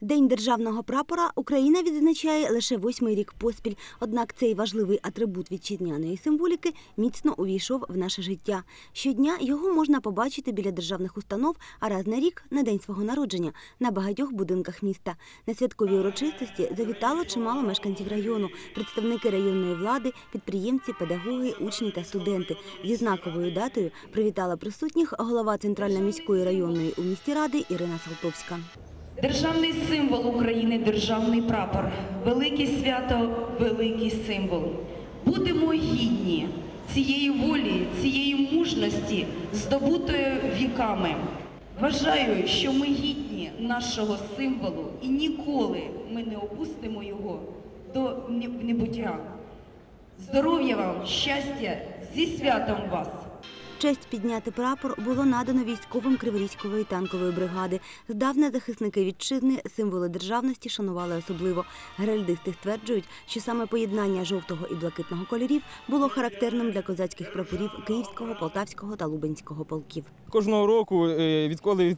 День державного прапора Україна відзначає лише восьмий рік поспіль. Однак цей важливий атрибут вітчизняної символіки міцно увійшов в наше життя. Щодня його можна побачити біля державних установ, а раз на рік на день свого народження на багатьох будинках міста. На святкові урочистості завітало чимало мешканців району, представники районної влади, підприємці, педагоги, учні та студенти. Зі знаковою датою привітала присутніх голова Центральної міської районної у місті ради Ірина Салтовська. Державний символ України державний прапор. Велике свято, великий символ. Будемо гідні цієї волі, цієї мужності, здобутої віками. Вважаю, що ми гідні нашого символу і ніколи ми не опустимо його до небуття. Здоров'я вам, щастя, зі святом вас! Честь підняти прапор було надано військовим Криворізької танкової бригади. Здавна захисники вітчизни символи державності шанували особливо. Геральдисти стверджують, що саме поєднання жовтого і блакитного кольорів було характерним для козацьких прапорів Київського, Полтавського та Лубенського полків. Кожного року, е, відколи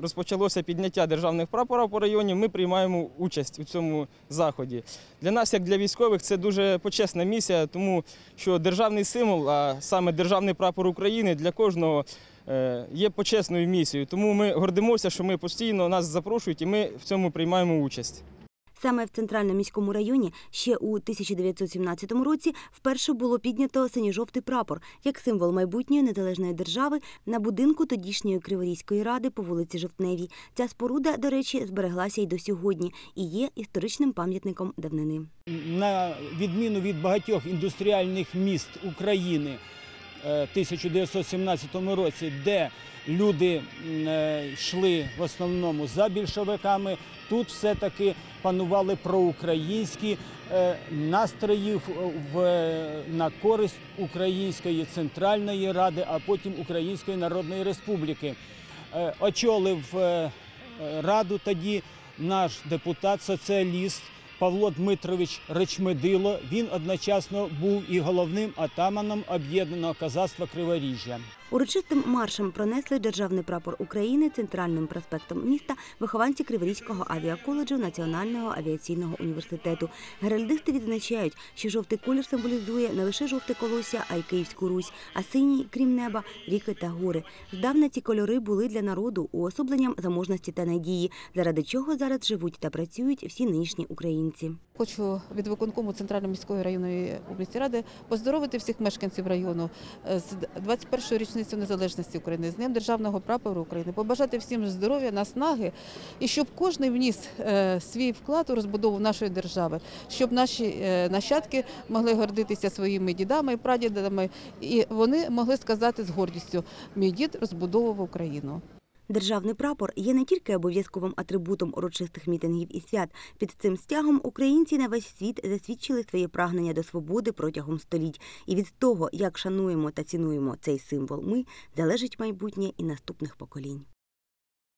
розпочалося підняття державних прапорів по районі, ми приймаємо участь у цьому заході. Для нас, як для військових, це дуже почесна місія, тому що державний символ, а саме державний прапор України для кожного е, є почесною місією. Тому ми гордимося, що ми постійно нас запрошують і ми в цьому приймаємо участь. Саме в центральному міському районі ще у 1917 році вперше було піднято синьо-жовтий прапор як символ майбутньої незалежної держави на будинку тодішньої Криворізької ради по вулиці Жовтневій. Ця споруда, до речі, збереглася й до сьогодні і є історичним пам'ятником давнини. на відміну від багатьох індустріальних міст України 1917 році, де люди е, йшли в основному за більшовиками, тут все-таки панували проукраїнські е, настрої на користь Української Центральної Ради, а потім Української Народної Республіки. Е, Очолив раду тоді наш депутат-соціаліст Павло Дмитрович Речмедило. Він одночасно був і головним атаманом об'єднаного казацтва Криворіжжя. Урочистим маршем пронесли державний прапор України центральним проспектом міста вихованці Криворізького авіаколеджу Національного авіаційного університету. Геральдисти відзначають, що жовтий колір символізує не лише жовте колосся, а й Київську Русь, а синій, крім неба, ріки та гори. Здавна ці кольори були для народу уособленням заможності та надії, заради чого зараз живуть та працюють всі нинішні українці. Хочу від виконкому Центральної міської районної області ради поздоровити всіх мешканців району з 21-ю річницею незалежності України, з Днем Державного прапору України, побажати всім здоров'я, наснаги. І щоб кожен вніс е, свій вклад у розбудову нашої держави, щоб наші е, нащадки могли гордитися своїми дідами і прадідами, і вони могли сказати з гордістю: мій дід розбудовував Україну. Державний прапор є не тільки обов'язковим атрибутом урочистих мітингів і свят. Під цим стягом українці на весь світ засвідчили своє прагнення до свободи протягом століть. І від того, як шануємо та цінуємо цей символ, ми залежить майбутнє і наступних поколінь.